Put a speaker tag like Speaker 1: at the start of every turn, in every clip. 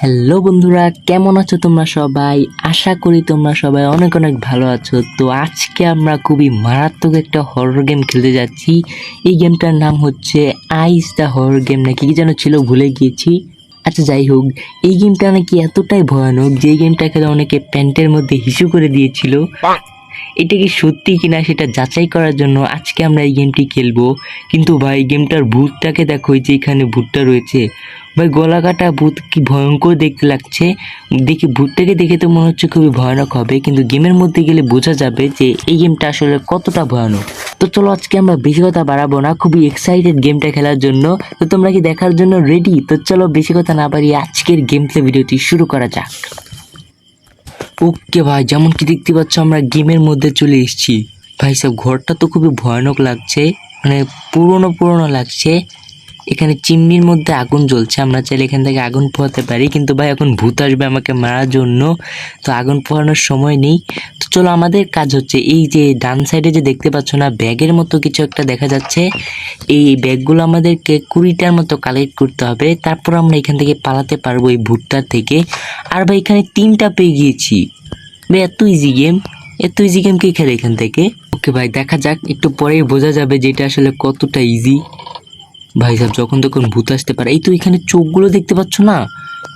Speaker 1: Hello বন্ধুরা, কেমন আছো তোমরা সবাই? আশা করি তোমরা সবাই অনেক অনেক ভালো আছো। তো আজকে আমরা খুবই মারাত্মক একটা হরর গেম খেলতে যাচ্ছি। এই গেমটার নাম হচ্ছে আইস দ্য হরর গেম নাকি কি যেন ছিল, ভুলে গিয়েছি। আচ্ছা যাই হোক, এই গেমটা নাকি এতটাই ভয়ানক যে গেমটা খেলে অনেকে প্যান্টের মধ্যে হিসু করে দিয়েছিল। এটা কি সত্যি কিনা সেটা যাচাই করার জন্য আজকে আমরা এই গেমটি খেলব। কিন্তু ভাই গেমটার ভূতটাকে দেখো যে এখানে ভূতটা রয়েছে। ভাই, গলা কাটা ভূত কি ভয়ঙ্কর দেখতে লাগছে। দেখি, ভূতটাকে দেখে তো মনে হচ্ছে খুবই ভয়ানক হবে। কিন্তু গেমের মধ্যে গেলে বোঝা যাবে যে এই গেমটা আসলে কতটা ভয়ানক। তো চলো আজকে আমরা বেশি কথা বাড়াবো না, খুবই এক্সাইটেড গেমটা খেলার জন্য। তো তোমরা কি দেখার জন্য রেডি তো চলো বেশি কথা না বাড়িয়ে আজকের গেম প্লে ভিডিওটি শুরু করা যাক। ওকে ভাই যেমন কি দেখতে পাচ্ছ আমরা গেমের মধ্যে চলে এসেছি। ভাই, সব ঘরটা তো খুবই ভয়ানক লাগছে মানে পুরনো পুরনো লাগছে। এখানে চিমনির মধ্যে আগুন জ্বলছে। আমরা চাইলে এখান থেকে আগুন পোহাতে পারি। কিন্তু ভাই, এখন ভূত আসবে আমাকে মারার জন্য। তো আগুন পোহানোর সময় নেই। তো চলো, আমাদের কাজ হচ্ছে এই যে ডান সাইডে যে দেখতে পাচ্ছ না, ব্যাগের মতো কিছু একটা দেখা যাচ্ছে। এই ব্যাগগুলো আমাদেরকে কুড়িটার মতো কালেক্ট করতে হবে। তারপর আমরা এখান থেকে পালাতে পারব এই ভূতটার থেকে। আর ভাই, এখানে তিনটা পেয়ে গিয়েছি। ভাই, এত ইজি গেম এত ইজি গেম কে খেলে এখান থেকে? ওকে ভাই, দেখা যাক। একটু পরেই বোঝা যাবে যে এটা আসলে কতটা ইজি ভাই সাহেব, যখন তখন ভূত আসতে পারে। এই তো এখানে চোখগুলো দেখতে পাচ্ছ না?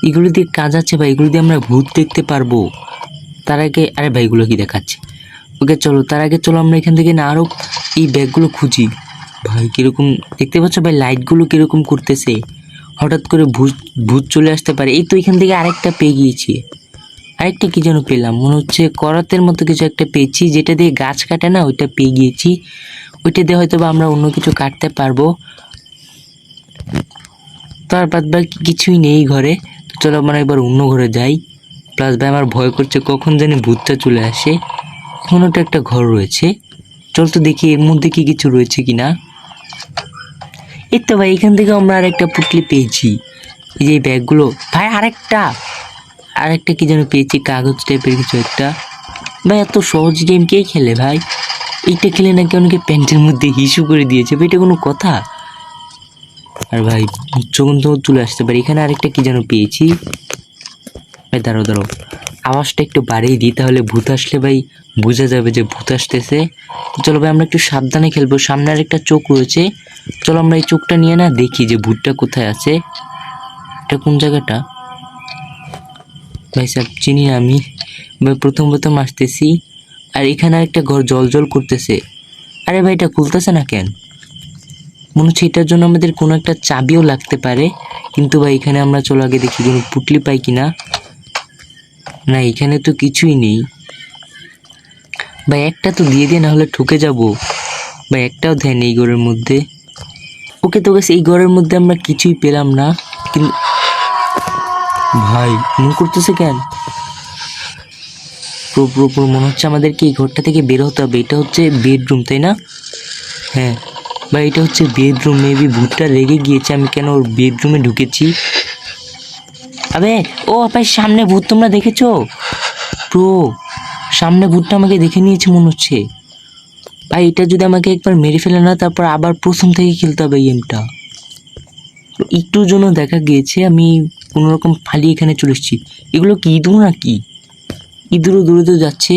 Speaker 1: এগুলো দিয়ে কাজ আছে ভাই, এগুলো দিয়ে আমরা ভূত দেখতে পারব। তার আগে, আরে ভাই, এগুলো কি দেখাচ্ছে? ওকে, চলো, তার আগে চলো আমরা এখান থেকে না আরও এই ব্যাগগুলো খুঁজি। ভাই, কীরকম, দেখতে পাচ্ছ ভাই, লাইটগুলো কীরকম করতেছে? হঠাৎ করে ভূত ভূত চলে আসতে পারে। এই তো এখান থেকে আরেকটা পেয়ে গিয়েছি। আরেকটা কী যেন পেলাম? মনে হচ্ছে করাতের মতো কিছু একটা পেয়েছি, যেটা দিয়ে গাছ কাটে না, ওইটা পেয়ে গিয়েছি। ওইটা দিয়ে হয়তো বা আমরা অন্য কিছু কাটতে পারব। তার বাদ বাকি কিছুই নেই ঘরে। তো চলো আমরা একবার অন্য ঘরে যাই। প্লাস ভাই আমার ভয় করছে কখন জানি ভূতটা চলে আসে। এখনও তো একটা ঘর রয়েছে। চল তো দেখি এর মধ্যে কি কিছু রয়েছে কি না এই তো ভাই, এখান থেকে আমরা আরেকটা পুটলি পেয়েছি। এই যে ব্যাগগুলো। ভাই, আরেকটা। আরেকটা কি যেন পেয়েছি, কাগজ টাইপের কিছু একটা। ভাই, এত সহজ গেম কে খেলে ভাই? এইটা খেলে নাকি অনেকে প্যান্টের মধ্যে হিসু করে দিয়েছে। ভাই, এটা কোনো কথা? আর ভাই তখন চলে আসতে পারে। এখানে আরেকটা কি যেন পেয়েছি? ভাই দাঁড়াও দাঁড়াও। আওয়াজটা একটু বাড়িয়ে দিই, তাহলে ভূত আসলে ভাই বোঝা যাবে যে ভূত আসতেছে। চলো ভাই, আমরা একটু সাবধানে খেলব। সামনে আরেকটা চোখ রয়েছে। চলো আমরা এই চোখটা নিয়ে না দেখি যে ভূতটা কোথায় আছে। এটা কোন জায়গাটা? ভাই সাহেব, চিনি আমি। ভাই, প্রথম প্রথম আসতেছি। আর এখানে আরেকটা ঘর জল জল করতেছে। আরে ভাই, এটা খুলতেছে না কেন? মনে হচ্ছে এটার জন্য আমাদের কোনো একটা চাবিও লাগতে পারে। কিন্তু ভাই, এখানে আমরা চলো আগে দেখি কোনো পুটলি পাই কিনা। না, এখানে তো কিছুই নেই। ভাই, একটা তো দিয়ে দিয়ে না হলে ঠকে যাব। ভাই, একটাও দেয় নেই ঘরের মধ্যে। ওকে, তো গেছে এই ঘরের মধ্যে আমরা কিছুই পেলাম না। কিন্তু ভাই মন করতেছে কেন? পুরো মনে হচ্ছে আমাদেরকে এই ঘরটা থেকে বের হতে হবে। এটা হচ্ছে বেডরুম তাই না? হ্যাঁ। বা এটা হচ্ছে বেডরুম মেবি ভূতটা রেগে গিয়েছে, আমি কেন ওর বেডরুমে ঢুকেছি? আবে, ও ভাই সামনে ভূত, তোমরা দেখেছ? প্রো সামনে ভূতটা আমাকে দেখে নিয়েছে, মনে হচ্ছে। ভাই, এটা যদি আমাকে একবার মেরে ফেলে না, তারপর আবার প্রথম থেকে খেলতে হবে গেমটা একটুর জন্য দেখা গিয়েছে, আমি কোনোরকম ফালিয়ে এখানে চলে এসেছি। এগুলো কি, ইঁদুর না কি ইঁদুরও দূরে দূরে যাচ্ছে,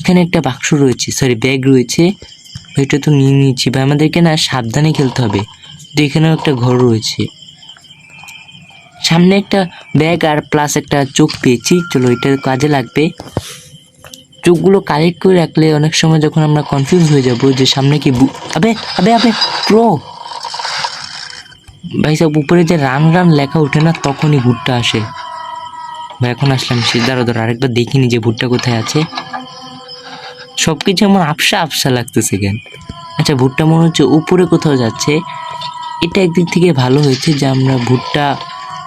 Speaker 1: এখানে একটা বাক্স রয়েছে সরি ব্যাগ রয়েছে। এটা তো নিয়ে নিয়েছি, ভাই। আমাদেরকে না সাবধানে খেলতে হবে। তো এখানেও একটা ঘর রয়েছে। সামনে একটা ব্যাগ আর প্লাস একটা চোখ পেয়েছি। চলো, এটা কাজে লাগবে। চোখগুলো কালেক্ট করে রাখলে অনেক সময় যখন আমরা কনফিউজ হয়ে যাব যে সামনে কি বু- আবে আবে আবে প্রো ভাই, সব উপরে যে রান রান লেখা ওঠে না, তখনই ভুট্টা আসে। ভাই, এখন আসলাম, সে দাঁড়ো দাঁড়ো আরেকবার দেখিনি যে ভুট্টা কোথায় আছে। সব কিছু আমার আফসা আফসা লাগতেছে কেন? আচ্ছা ভুট্টা মনে হচ্ছে উপরে কোথাও যাচ্ছে। এটা একদিক থেকে ভালো হয়েছে যে আমরা ভুট্টা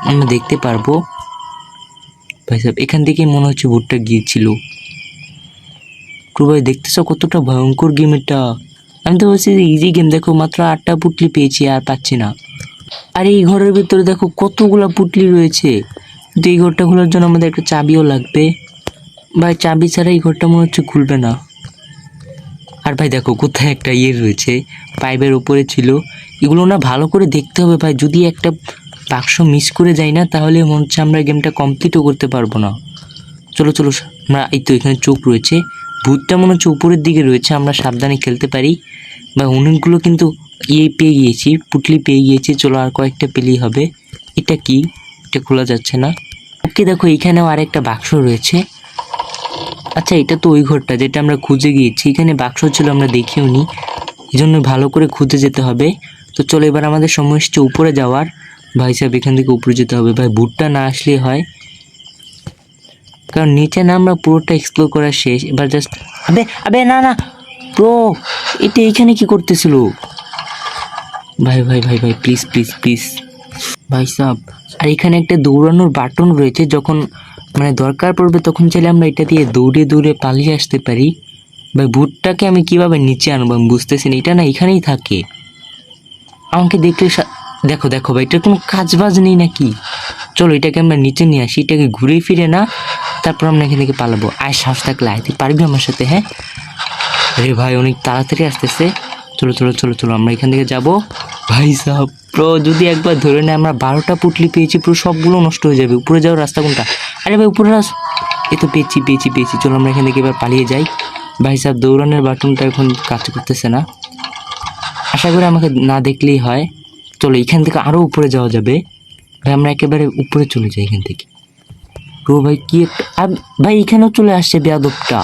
Speaker 1: আমরা দেখতে পারব। ভাই সাহেব এখান থেকেই মনে হচ্ছে ভুট্টা গিয়েছিল। ভাই দেখতেছো কতটা ভয়ঙ্কর গেম এটা? আমি তো বলছি যে ইজি গেম দেখো মাত্র আটটা পুটলি পেয়েছি, আর পাচ্ছি না। আর এই ঘরের ভিতরে দেখো কতগুলা পুটলি রয়েছে। কিন্তু এই ঘরটা খোলার জন্য আমাদের একটা চাবিও লাগবে। ভাই, চাবি ছাড়া এই ঘরটা মনে হচ্ছে খুলবে না। আর ভাই দেখো, কোথায় একটা ইয়ে রয়েছে পাইপের উপরে ছিল। এগুলো না ভালো করে দেখতে হবে ভাই, যদি একটা বাক্স মিস করে যাই না, তাহলে মনে হচ্ছে আমরা গেমটা কমপ্লিটও করতে পারব না। চলো চলো আমরা এই তো এখানে চোখ রয়েছে। ভূতটা মনে হচ্ছে উপরের দিকে রয়েছে, আমরা সাবধানে খেলতে পারি। বা অনেকগুলো কিন্তু ইয়ে পেয়ে গিয়েছি, পুটলি পেয়ে গিয়েছি। চলো, আর কয়েকটা পেলেই হবে। এটা কি? এটা খোলা যাচ্ছে না। ওকে, দেখো, এখানেও আরেকটা বাক্স রয়েছে। আচ্ছা এটা তো ওই ঘরটা যেটা আমরা খুঁজে গিয়েছি। এখানে বাক্স ছিল, আমরা দেখিও নি। এই জন্য ভালো করে খুঁজে যেতে হবে। তো চলো, এবার আমাদের সময় এসছে উপরে যাওয়ার। ভাই সাহেব, এখান থেকে উপরে যেতে হবে। ভাই, ভুট্টা না আসলে হয়। কারণ নিচে না, আমরা পুরোটা এক্সপ্লোর করা শেষ। এবার জাস্ট আবে আবে, না না। প্রো এটা এখানে কি করতেছিল? ভাই ভাই ভাই ভাই প্লিজ প্লিজ প্লিজ ভাই সাহ আর এখানে একটা দৌড়ানোর বাটন রয়েছে, যখন মানে দরকার পড়বে তখন চাইলে আমরা এটা দিয়ে দৌড়ে দৌড়ে পালিয়ে আসতে পারি। ভাই ভুটটাকে আমি কীভাবে নিচে আনব আমি বুঝতেছি না, এটা না এখানেই থাকে। আমাকে দেখলে দেখো দেখো ভাই, এটার কোনো কাজ বাজ নেই নাকি? চলো, এটাকে আমরা নিচে নিয়ে আসি, এটাকে ঘুরে ফিরে না, তারপর আমরা এখান থেকে পালাবো। আয়, সাহস থাকলে আয়, তুই পারবি আমার সাথে হ্যাঁ? আরে ভাই, অনেক তাড়াতাড়ি আসতেছে। চলো চলো চলো চলো, আমরা এখান থেকে যাব। ভাই সাহ প্রো যদি একবার ধরে নেয় আমরা বারোটা পুটলি পেয়েছি, পুরো সবগুলো নষ্ট হয়ে যাবে। উপরে যাওয়ার রাস্তা কোনটা? আরে ভাই, উপরে আস এ তো পেয়েছি পেয়েছি পেয়েছি। চলো আমরা এখান থেকে এবার পালিয়ে যাই। ভাই সাহেব, দৌড়ানোর বাটনটা এখন কাজ করতেছে না। আশা করি আমাকে না দেখলেই হয়। চলো, এখান থেকে আরও উপরে যাওয়া যাবে। ভাই, আমরা একেবারে উপরে চলে যাই এখান থেকে। প্রো ভাই, কি আর ভাই, এখানেও চলে আসছে বেয়াদবটা।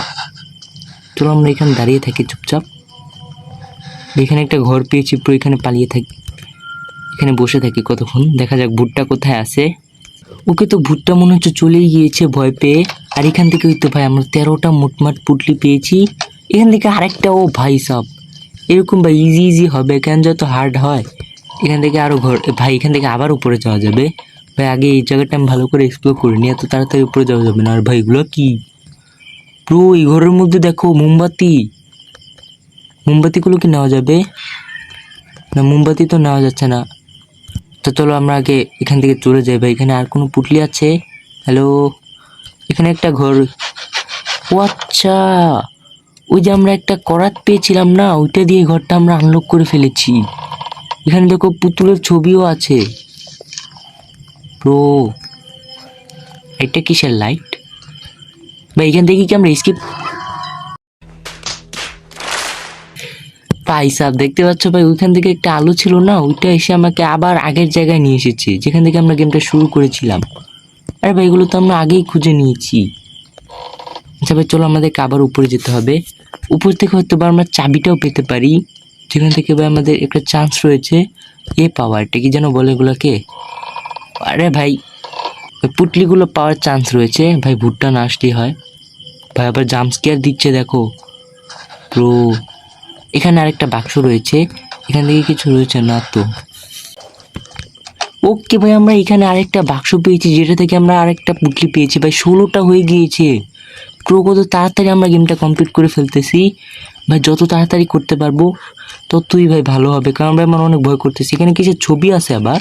Speaker 1: চলো, আমরা এখানে দাঁড়িয়ে থাকি চুপচাপ। এখানে একটা ঘর পেয়েছি, পুরো এখানে পালিয়ে থাকি এখানে বসে থাকি কতক্ষণ? দেখা যাক, ভুট্টা কোথায় আছে? ওকে তো ভুট্টা মনে হচ্ছে চলেই গিয়েছে ভয় পেয়ে। আর এখান থেকে ওই তো ভাই, আমরা তেরোটা মোটমাট পুটলি পেয়েছি। এখান থেকে আরেকটা, ও ভাই সব। এরকম ভাই ইজি ইজি হবে কেন যত হার্ড হয়। এখান থেকে আরও ঘর, ভাই, এখান থেকে আবার উপরে যাওয়া যাবে। ভাই, আগে এই জায়গাটা আমি ভালো করে এক্সপ্লোর করিনি এত তাড়াতাড়ি উপরে যাওয়া যাবে না। আর ভাই, এগুলো কি? পুরো এই ঘরের মধ্যে দেখো মোমবাতি। মোমবাতিগুলো কি নেওয়া যাবে? না, মোমবাতি তো নেওয়া যাচ্ছে না। তো চলো আমরা আগে এখান থেকে চলে যাই ভাই। এখানে আর কোনো পুটলি আছে? হ্যালো এখানে একটা ঘর। ও আচ্ছা। ওই যে আমরা একটা করাত পেয়েছিলাম না, ওইটা দিয়ে ঘরটা আমরা আনলক করে ফেলেছি। এখানে দেখো পুতুলের ছবিও আছে। প্রো এটা কিসের লাইট বা এখান থেকে কি আমরা স্কিপ ভাই সাহেব, দেখতে পাচ্ছ ভাই, ওইখান থেকে একটা আলো ছিল না, ওইটা এসে আমাকে আবার আগের জায়গায় নিয়ে এসেছে, যেখান থেকে আমরা গেমটা শুরু করেছিলাম। আরে ভাই, এগুলো তো আমরা আগেই খুঁজে নিয়েছি। আচ্ছা ভাই, চলো আমাদেরকে আবার উপরে যেতে হবে। উপর থেকে হয়তো বা আমরা চাবিটাও পেতে পারি। যেখান থেকে ভাই আমাদের একটা চান্স রয়েছে, এ পাওয়ার এটা কি যেন বলে এগুলোকে? আরে ভাই, ওই পুটলিগুলো পাওয়ার চান্স রয়েছে। ভাই, ভুট্টা না আসলেই হয়। ভাই, আবার জাম্পস্কেয়ার দিচ্ছে, দেখো। প্রো এখানে আরেকটা বাক্স রয়েছে। এখান থেকে কিছু রয়েছে না তো। ওকে ভাই, আমরা এখানে আরেকটা বাক্স পেয়েছি, যেটা থেকে আমরা আরেকটা পুটলি পেয়েছি। ভাই, ষোলোটা হয়ে গিয়েছে। প্রো, কত তাড়াতাড়ি আমরা গেমটা কমপ্লিট করে ফেলতেছি। ভাই, যত তাড়াতাড়ি করতে পারব, ততই ভাই ভালো হবে, কারণ ভাই আমার অনেক ভয় করতেছি। এখানে কিছু ছবি আছে আবার?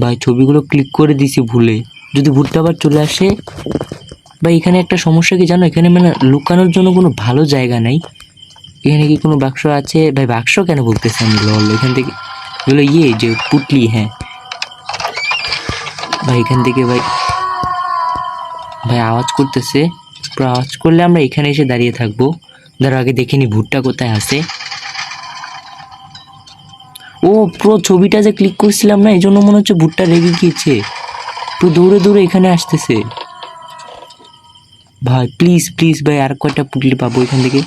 Speaker 1: ভাই, ছবিগুলো ক্লিক করে দিছি ভুলে। যদি ভুলটা আবার চলে আসে। ভাই, এখানে একটা সমস্যা কি জানো? এখানে মানে লুকানোর জন্য কোনো ভালো জায়গা নাই। এখানে কি কোনো বাক্স আছে? ভাই, বাক্স কেন বলতেছে আমি লল, এখান থেকে এগুলো ইয়ে যে পুটলি হ্যাঁ। ভাই, এখান থেকে, ভাই। ভাই, আওয়াজ করতেছে। পুরো আওয়াজ করলে আমরা এখানে এসে দাঁড়িয়ে থাকব। ধরো, আগে দেখিনি ভুট্টা কোথায় আছে। ও, পুরো ছবিটা যে ক্লিক করছিলাম না এই জন্য মনে হচ্ছে ভুট্টা রেগে গিয়েছে। পুরো দৌড়ে দৌড়ে এখানে আসতেছে। ভাই প্লিজ প্লিজ ভাই, আর কয়টা পুটলি পাবো এখান থেকে?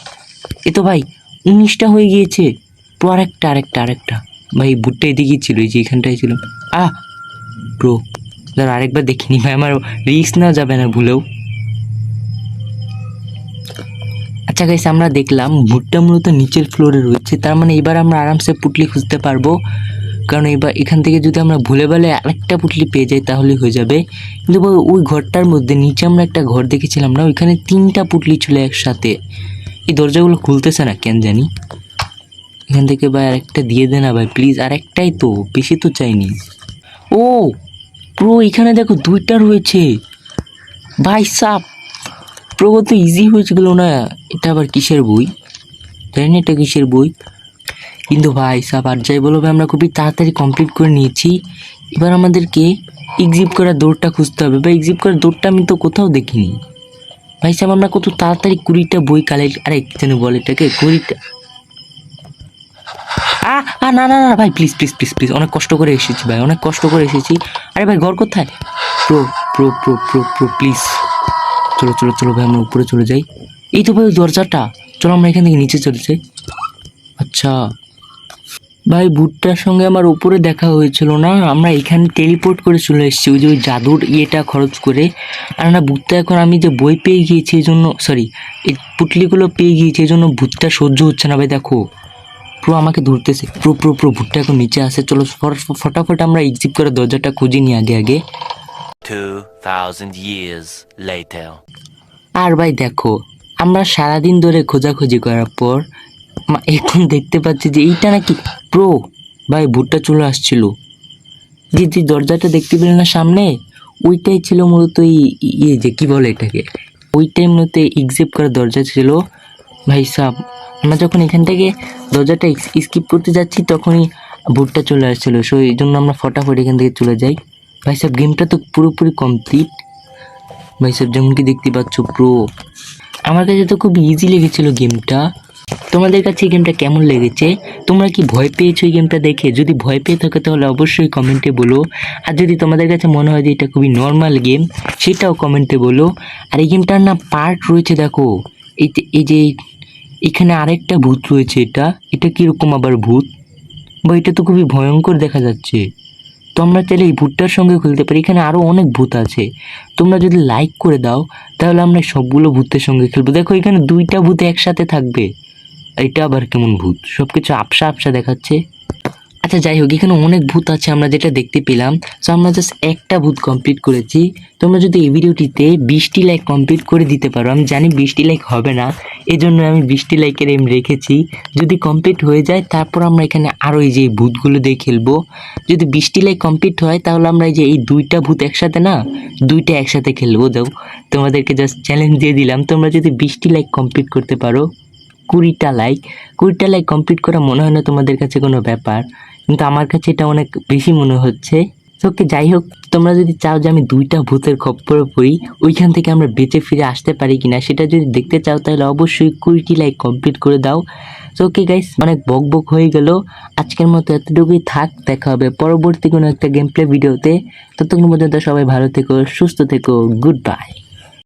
Speaker 1: এ তো ভাই, উনিশটা হয়ে গিয়েছে। পুরো আরেকটা আরেকটা আরেকটা। ভাই ভুট্টা এদিকেই ছিল, এই যে এখানটায় ছিল। আহ! ব্রো ধর আরেকবার দেখিনি ভাই, আমার রিস্ক নেওয়া যাবে না, ভুলেও। আচ্ছা গাইস আমরা দেখলাম ভুট্টা মূলত নিচের ফ্লোরে রয়েছে। তার মানে এবার আমরা আরামসে পুটলি খুঁজতে পারব। কারণ এবার এখান থেকে যদি আমরা ভুলে ভালে আরেকটা পুটলি পেয়ে যাই, তাহলে হয়ে যাবে। কিন্তু ওই ঘরটার মধ্যে, নিচে আমরা একটা ঘর দেখেছিলাম না, ওইখানে তিনটা পুটলি ছিল একসাথে। এই দরজাগুলো খুলতেছে না কেন জানি? এখান থেকে ভাই আরেকটা দিয়ে দে না ভাই প্লিজ আরেকটাই তো, বেশি তো চাইনি। ও, প্রো, এখানে দেখো দুইটা রয়েছে। ভাই, সাপ। প্রো, তো ইজি হয়েছিল না। এটা আবার কিসের বই? জানি এটা কিসের বই। কিন্তু ভাই, সাপ, আর যাই বলো ভাই, আমরা খুবই তাড়াতাড়ি কমপ্লিট করে নিয়েছি। এবার আমাদেরকে এক্সিপ করার দৌড়টা খুঁজতে হবে। বা এক্সিপ করার দৌড়টা আমি তো কোথাও দেখিনি। ভাই সাহেব, আমরা কত তাড়াতাড়ি কুড়িটা বই কালেক্ট আরে যেন বলে এটাকে, কুড়িটা। আ না না না ভাই প্লিজ প্লিজ প্লিজ প্লিজ অনেক কষ্ট করে এসেছি ভাই, অনেক কষ্ট করে এসেছি। আরে ভাই, ঘর কোথায়? Pro pro pro pro pro please চলো চলো চলো ভাই, আমরা উপরে চলে যাই। এই তো ভাই দরজাটা। চলো, আমরা এখান থেকে নিচে চলে যাই। আচ্ছা। ভাই ভুট্টার সঙ্গে আমার উপরে দেখা হয়েছিল না আমরা এখানে টেলিপোর্ট করে চলে এসেছি ওই যে ওই জাদুর ইয়েটা খরচ করে। আর না ভুট্টা এখন আমি যে বই পেয়ে গিয়েছি এই জন্য সরি এই পুটলিগুলো পেয়ে গিয়েছি এই জন্য ভুট্টা সহ্য হচ্ছে না ভাই দেখো। প্রো আমাকে ধরতেছে প্রো প্রো প্রো ভুট্টা এখন নিচে আসে চলো ফটাফট আমরা এক্সিট করে দরজাটা খুঁজে নিই আগে আগে।
Speaker 2: 2,000 years later.
Speaker 1: আর ভাই দেখো আমরা সারাদিন ধরে খোঁজাখুঁজি করার পর এখন দেখতে পাচ্ছি যে এইটা নাকি প্রো ভাই, ভুট্টা চলে আসছিল। যে যে দরজাটা দেখতে পেলেন না সামনে, ওইটাই ছিল মূলত এই ইয়ে যে কী বলে এটাকে? ওইটাই মূলত এক্সিপ করার দরজা ছিল। ভাই সাহ আমরা যখন এখান থেকে দরজাটা স্কিপ করতে যাচ্ছি, তখনই ভুট্টা চলে আসছিল। সো, এই জন্য আমরা ফটাফট এখান থেকে চলে যাই। ভাই সাহেব গেমটা তো পুরোপুরি কমপ্লিট ভাই সাহেব যেমন কি দেখতে পাচ্ছ প্রো আমার কাছে তো খুব ইজি লেগেছিল গেমটা তোমাদের কাছে এই গেমটা কেমন লেগেছে? তোমরা কি ভয় পেয়েছ এই গেমটা দেখে? যদি ভয় পেয়ে থাকো তাহলে অবশ্যই কমেন্টে বলো। আর যদি তোমাদের কাছে মনে হয় যে এটা খুবই নর্মাল গেম সেটাও কমেন্টে বলো। আর এই গেমটার না পার্ট রয়েছে দেখো। এই এই যে, এখানে আরেকটা ভূত রয়েছে এটা। এটা কীরকম আবার ভূত? বা এটা তো খুবই ভয়ঙ্কর দেখা যাচ্ছে। তো আমরা চাইলে এই ভূতটার সঙ্গে খেলতে পারি। এখানে আরও অনেক ভূত আছে। তোমরা যদি লাইক করে দাও, তাহলে আমরা সবগুলো ভূতের সঙ্গে খেলব। দেখো এখানে দুইটা ভূত একসাথে থাকবে। এটা আবার কেমন ভূত? সব কিছু আপসা আপসা দেখাচ্ছে। আচ্ছা যাই হোক, এখানে অনেক ভূত আছে, আমরা যেটা দেখতে পেলাম। তো আমরা জাস্ট একটা ভূত কমপ্লিট করেছি। তোমরা যদি এই ভিডিওটিতে বিশটি লাইক কমপ্লিট করে দিতে পারো, আমি জানি বিশটি লাইক হবে না এই জন্য আমি বিশটি লাইকের এম রেখেছি। যদি কমপ্লিট হয়ে যায়, তারপর আমরা এখানে আরও এই যে ভূতগুলো দিয়ে খেলব। যদি বিশটি লাইক কমপ্লিট হয়, তাহলে আমরা এই যে এই দুইটা ভূত একসাথে না, দুইটা একসাথে খেলব। দাও তোমাদেরকে জাস্ট চ্যালেঞ্জ দিয়ে দিলাম। তোমরা যদি বিশটি লাইক কমপ্লিট করতে পারো কুড়িটা লাইক কুড়িটা লাইক কমপ্লিট করা মনে হয় না তোমাদের কাছে কোনো ব্যাপার। কিন্তু আমার কাছে এটা অনেক বেশি মনে হচ্ছে। ওকে যাই হোক, তোমরা যদি চাও যে আমি দুইটা ভূতের খপ্পরে পড়ি, ওইখান থেকে আমরা বেঁচে ফিরে আসতে পারি কিনা সেটা যদি দেখতে চাও তাহলে অবশ্যই কুড়িটি লাইক কমপ্লিট করে দাও। তো গাইস অনেক বক বক হয়ে গেল। আজকের মতো এতটুকুই থাক, দেখা হবে পরবর্তী কোনো একটা গেম প্লে ভিডিওতে ততক্ষণ পর্যন্ত সবাই ভালো থেকো, সুস্থ থেকো গুড বাই